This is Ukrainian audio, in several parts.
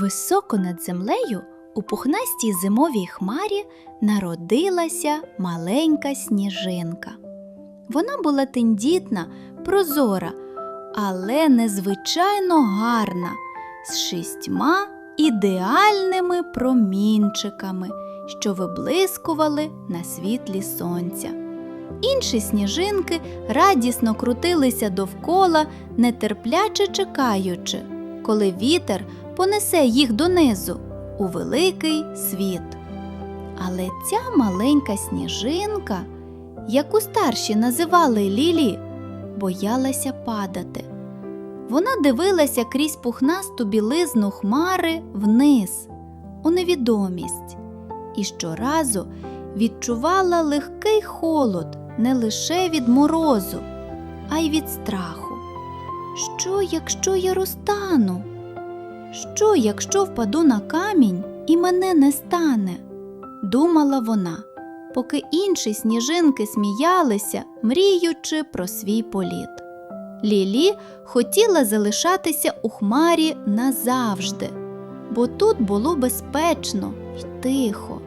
Високо над землею у пухнастій зимовій хмарі народилася маленька сніжинка. Вона була тендітна, прозора, але незвичайно гарна, з шістьма ідеальними промінчиками, що виблискували на світлі сонця. Інші сніжинки радісно крутилися довкола, нетерпляче чекаючи, коли вітер понесе їх донизу у великий світ. Але ця маленька сніжинка, яку старші називали Лілі, боялася падати. Вона дивилася крізь пухнасту білизну хмари вниз, у невідомість, і щоразу відчувала легкий холод не лише від морозу, а й від страху. Що, якщо я розтану? Що, якщо впаду на камінь і мене не стане? думала вона, поки інші сніжинки сміялися, мріючи про свій політ. Лілі хотіла залишатися у хмарі назавжди, бо тут було безпечно й тихо.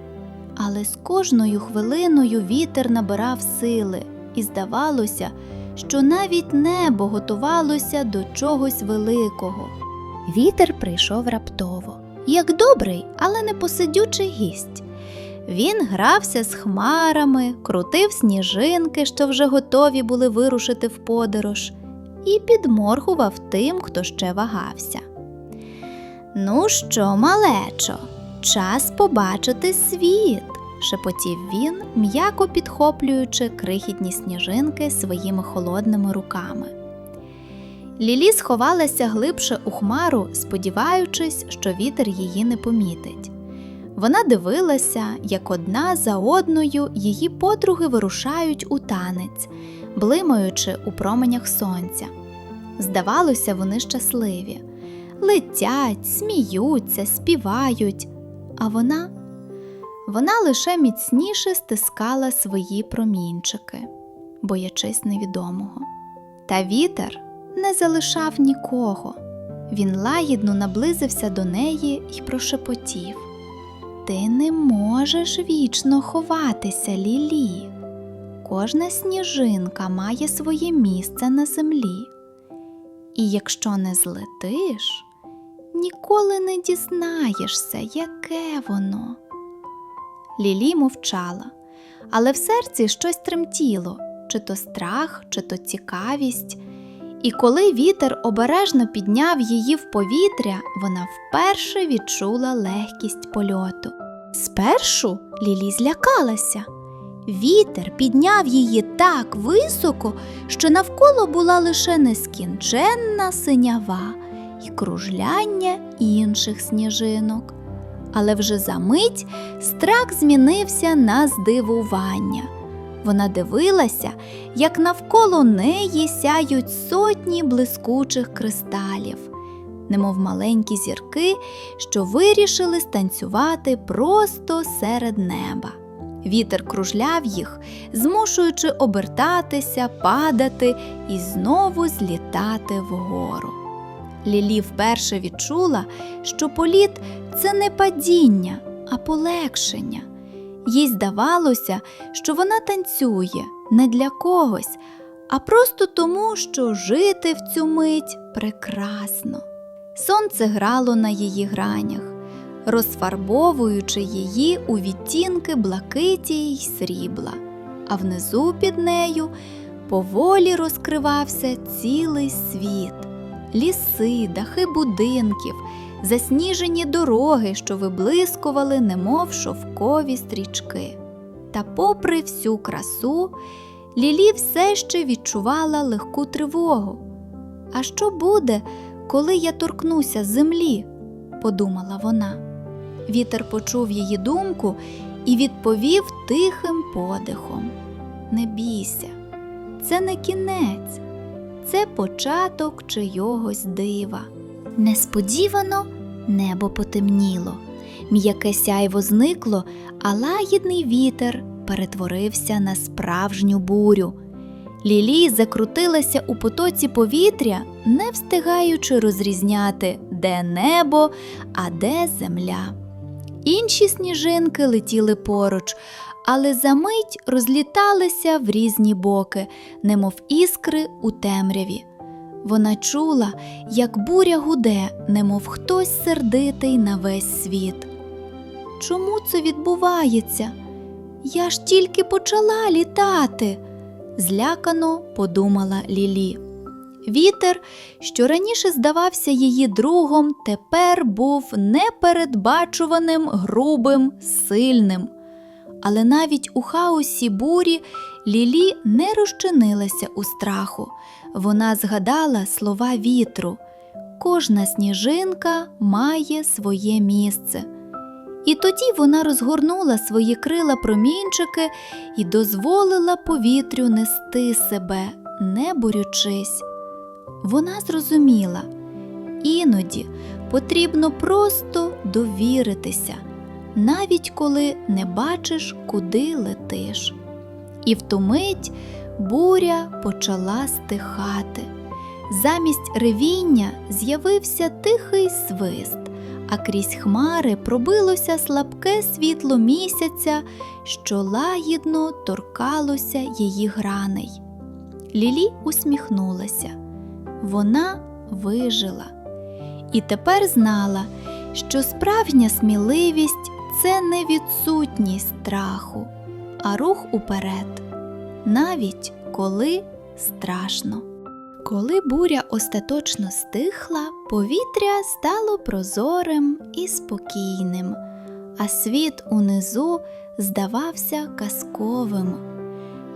Але з кожною хвилиною вітер набирав сили, і здавалося, що навіть небо готувалося до чогось великого. Вітер прийшов раптово, як добрий, але не посидючий гість. Він грався з хмарами, крутив сніжинки, що вже готові були вирушити в подорож, і підморгував тим, хто ще вагався. Ну що, малечо, час побачити світ, шепотів він, м'яко підхоплюючи крихітні сніжинки своїми холодними руками. Лілі сховалася глибше у хмару, сподіваючись, що вітер її не помітить. Вона дивилася, як одна за одною її подруги вирушають у танець, блимаючи у променях сонця. Здавалося, вони щасливі, летять, сміються, співають, а вона вона лише міцніше стискала свої промінчики, боячись невідомого. Та вітер не залишав нікого. Він лагідно наблизився до неї і прошепотів. Ти не можеш вічно ховатися, Лілі. Кожна сніжинка має своє місце на землі. І якщо не злетиш, ніколи не дізнаєшся, яке воно. Лілі мовчала, але в серці щось тремтіло, чи то страх, чи то цікавість. І коли вітер обережно підняв її в повітря, вона вперше відчула легкість польоту. Спершу Лілі злякалася. Вітер підняв її так високо, що навколо була лише нескінченна синява і кружляння інших сніжинок. Але вже за мить страх змінився на здивування. Вона дивилася, як навколо неї сяють сотні блискучих кристалів, немов маленькі зірки, що вирішили станцювати просто серед неба. Вітер кружляв їх, змушуючи обертатися, падати і знову злітати вгору. Лілі вперше відчула, що політ це не падіння, а полегшення. Їй здавалося, що вона танцює не для когось, а просто тому, що жити в цю мить прекрасно. Сонце грало на її гранях, розфарбовуючи її у відтінки блакиті й срібла, а внизу під нею поволі розкривався цілий світ, ліси, дахи будинків засніжені дороги, що виблискували, немов шовкові стрічки. Та, попри всю красу, Лілі все ще відчувала легку тривогу. А що буде, коли я торкнуся землі? подумала вона. Вітер почув її думку і відповів тихим подихом: Не бійся, це не кінець, це початок чийогось дива. Несподівано небо потемніло, м'яке сяйво зникло, а лагідний вітер перетворився на справжню бурю. Лілі закрутилася у потоці повітря, не встигаючи розрізняти, де небо, а де земля. Інші сніжинки летіли поруч, але за мить розліталися в різні боки, немов іскри у темряві. Вона чула, як буря гуде, немов хтось сердитий на весь світ. Чому це відбувається? Я ж тільки почала літати, злякано подумала Лілі. Вітер, що раніше здавався її другом, тепер був непередбачуваним, грубим, сильним. Але навіть у хаосі бурі Лілі не розчинилася у страху. Вона згадала слова вітру. Кожна сніжинка має своє місце. І тоді вона розгорнула свої крила промінчики і дозволила повітрю нести себе, не борючись. Вона зрозуміла, іноді потрібно просто довіритися, навіть коли не бачиш, куди летиш. І в ту мить буря почала стихати. Замість ревіння з'явився тихий свист, а крізь хмари пробилося слабке світло місяця, що лагідно торкалося її граней. Лілі усміхнулася. Вона вижила і тепер знала, що справжня сміливість це не відсутність страху, а рух уперед, навіть коли страшно. Коли буря остаточно стихла, повітря стало прозорим і спокійним, а світ унизу здавався казковим.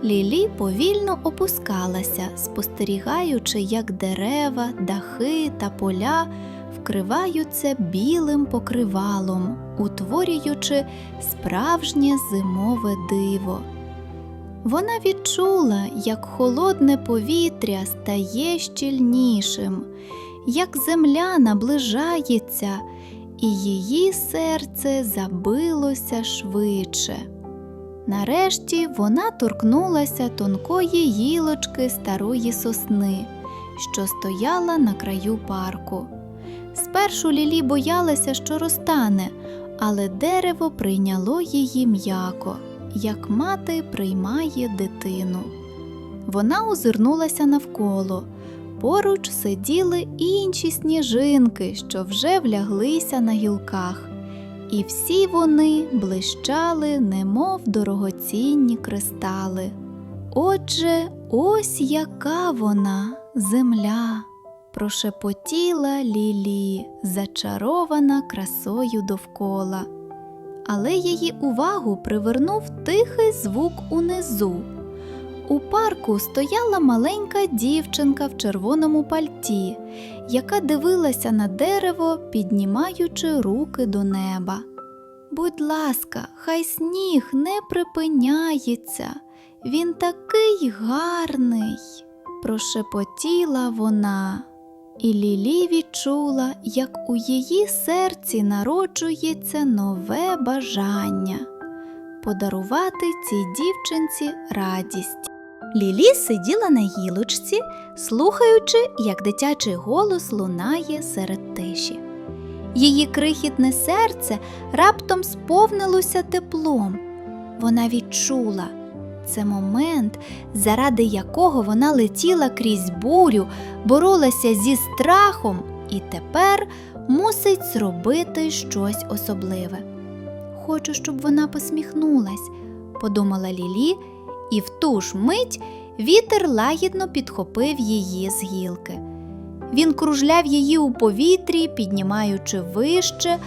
Лілі повільно опускалася, спостерігаючи, як дерева, дахи та поля вкриваються білим покривалом, утворюючи справжнє зимове диво. Вона відчула, як холодне повітря стає щільнішим, як земля наближається, і її серце забилося швидше. Нарешті вона торкнулася тонкої гілочки старої сосни, що стояла на краю парку. Спершу Лілі боялася, що розтане, але дерево прийняло її м'яко, як мати приймає дитину. Вона озирнулася навколо. Поруч сиділи інші сніжинки, що вже вляглися на гілках і всі вони блищали, немов дорогоцінні кристали. Отже, ось яка вона земля, прошепотіла Лілі, зачарована красою довкола. Але її увагу привернув тихий звук унизу. У парку стояла маленька дівчинка в червоному пальті, яка дивилася на дерево, піднімаючи руки до неба. Будь ласка, хай сніг не припиняється, він такий гарний, прошепотіла вона, і Лілі відчула, як у її серці народжується нове бажання подарувати цій дівчинці радість. Лілі сиділа на гілочці, слухаючи, як дитячий голос лунає серед тиші. Її крихітне серце раптом сповнилося теплом. Вона відчула це момент, заради якого вона летіла крізь бурю, боролася зі страхом і тепер мусить зробити щось особливе. Хочу, щоб вона посміхнулась, подумала Лілі і в ту ж мить вітер лагідно підхопив її з гілки. Він кружляв її у повітрі, піднімаючи вище,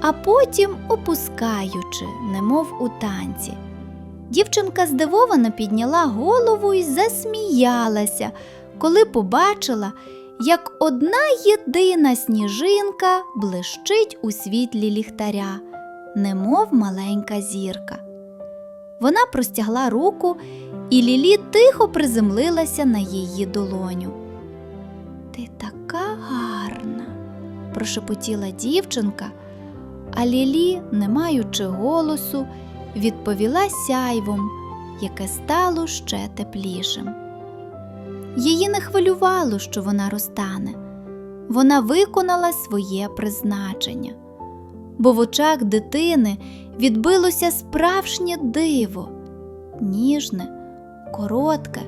а потім опускаючи, немов у танці. Дівчинка здивовано підняла голову і засміялася, коли побачила, як одна єдина сніжинка блищить у світлі ліхтаря, немов маленька зірка. Вона простягла руку, і Лілі тихо приземлилася на її долоню. Ти така гарна, прошепотіла дівчинка, а Лілі, не маючи голосу, відповіла сяйвом, яке стало ще теплішим. Її не хвилювало, що вона розтане. вона виконала своє призначення. Бо в очах дитини відбилося справжнє диво, ніжне, коротке,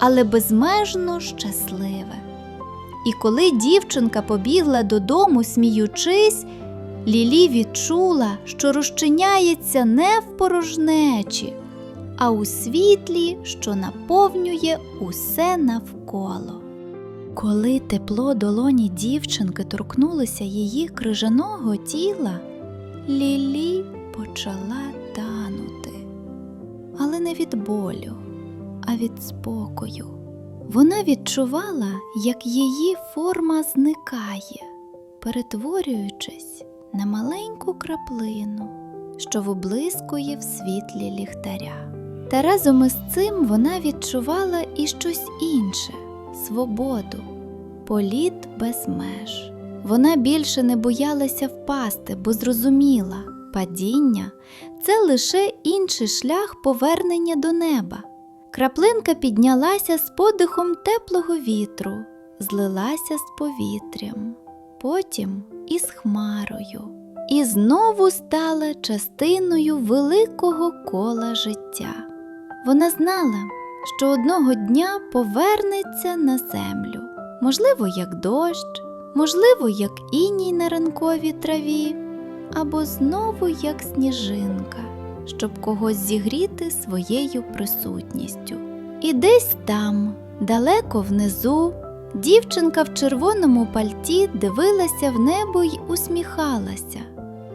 але безмежно щасливе. І коли дівчинка побігла додому, сміючись, Лілі відчула, що розчиняється не в порожнечі, а у світлі, що наповнює усе навколо. Коли тепло долоні дівчинки торкнулося її крижаного тіла, Лілі почала танути, але не від болю, а від спокою. Вона відчувала, як її форма зникає, перетворюючись на маленьку краплину, що виблискує в світлі ліхтаря. Та разом із цим вона відчувала і щось інше свободу, політ без меж. Вона більше не боялася впасти, бо зрозуміла, падіння це лише інший шлях повернення до неба. Краплинка піднялася з подихом теплого вітру, злилася з повітрям, потім із хмарою, і знову стала частиною великого кола життя. Вона знала, що одного дня повернеться на землю, можливо, як дощ, можливо, як іній на ранковій траві, або знову як сніжинка, щоб когось зігріти своєю присутністю. І десь там, далеко внизу, дівчинка в червоному пальті дивилася в небо й усміхалася,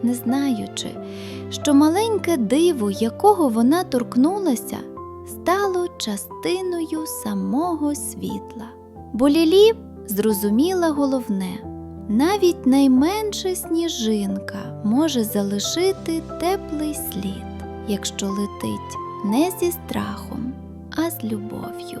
не знаючи, що маленьке диво, якого вона торкнулася, стало частиною самого світла. Бо Лілі зрозуміла головне. Навіть найменша сніжинка може залишити теплий слід, якщо летить не зі страхом, а з любов'ю.